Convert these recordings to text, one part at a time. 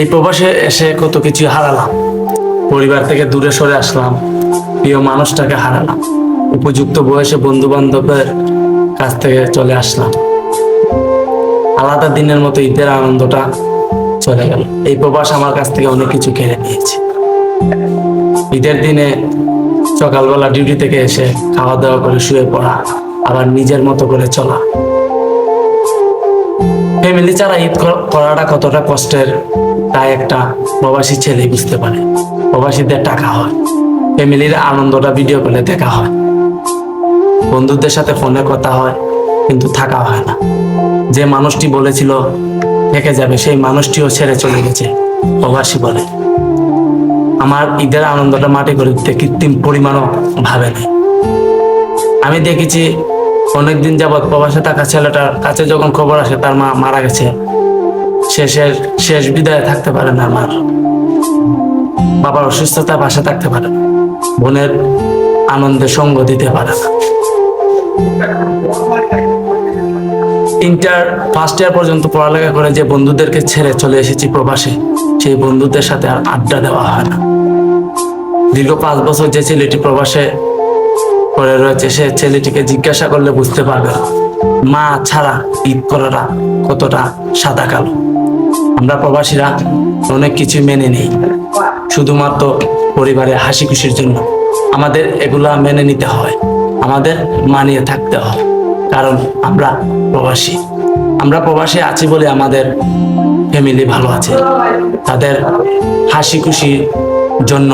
এই প্রবাসে এসে কত কিছু হারালাম। পরিবার থেকে দূরে সরে আসলাম। প্রিয় মানুষটাকে হারালাম। উপযুক্ত বয়সে বন্ধু বান্ধবের কাছ থেকে চলে আসলাম। আলাদা দিনের মতো ঈদের আনন্দটা চলে গেল। এই প্রবাস আমার কাছ থেকে অনেক কিছু কেড়ে নিয়েছে। ঈদের দিনে সকালবেলা ডিউটি থেকে এসে খাওয়া দাওয়া করে শুয়ে পড়া, আবার নিজের মতো করে চলা। ফ্যামিলি ছাড়া ঈদ করাটা কতটা কষ্টের, তাই একটা প্রবাসী ছেলে বুঝতে পারে। প্রবাসীদের টাকা হয় ফ্যামিলির আনন্দটা ভিডিও কলে দেখা হয়। বন্ধুদের সাথে ফোনে কথা হয়, কিন্তু থাকা হয় না। যে মানুষটি বলেছিল, থেকে যাবে, সেই মানুষটিও ছেড়ে চলে গেছে, প্রবাসী বলে। আমার ঈদের আনন্দটা মাটি করে কৃত্রিম পরিমাণও ভাবে নেই। আমি দেখেছি অনেকদিন যাবৎ প্রবাসে থাকা ছেলেটার কাছে যখন খবর আসে, তার মা মারা গেছে। শেষের শেষ বিদায় থাকতে পারে না আমার। বাবার অসুস্থতায় পাশে থাকতে পারে। বোনের আনন্দে সঙ্গ দিতে পারে না। ইন্টার ফার্স্ট ইয়ার পর্যন্ত পড়ালেখা করে যে বন্ধুদেরকে ছেড়ে চলে এসেছি প্রবাসে, সেই বন্ধুদের সাথে আর আড্ডা দেওয়া হয় না। দীর্ঘ পাঁচ বছর যে ছেলেটি প্রবাসে পড়ে রয়েছে, সে ছেলেটিকে জিজ্ঞাসা করলে বুঝতে পারবে না। মা ছাড়া ঈদ করাটা কতটা সাদা কালো। আমরা প্রবাসীরা অনেক কিছু মেনে নেই, শুধুমাত্র পরিবারে হাসি খুশির জন্য। আমাদের এগুলা মেনে নিতে হয়, আমাদের মানিয়ে থাকতে হয়, কারণ আমরা প্রবাসী। আমরা প্রবাসী আছি বলে আমাদের ফ্যামিলি ভালো আছে, তাদের হাসি খুশির জন্য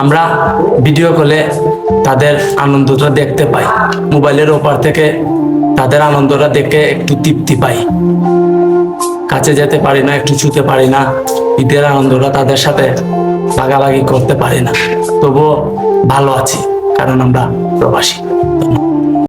আমরা ভিডিও কলে তাদের আনন্দটা দেখতে পাই। মোবাইলের ওপার থেকে তাদের আনন্দটা দেখে একটু তৃপ্তি পাই। কাছে যেতে পারি না, একটু ছুতে পারি না, ঈদের আনন্দটা তাদের সাথে লাগালাগি করতে পারি না। তবুও ভালো আছি, কারণ আমরা প্রবাসী।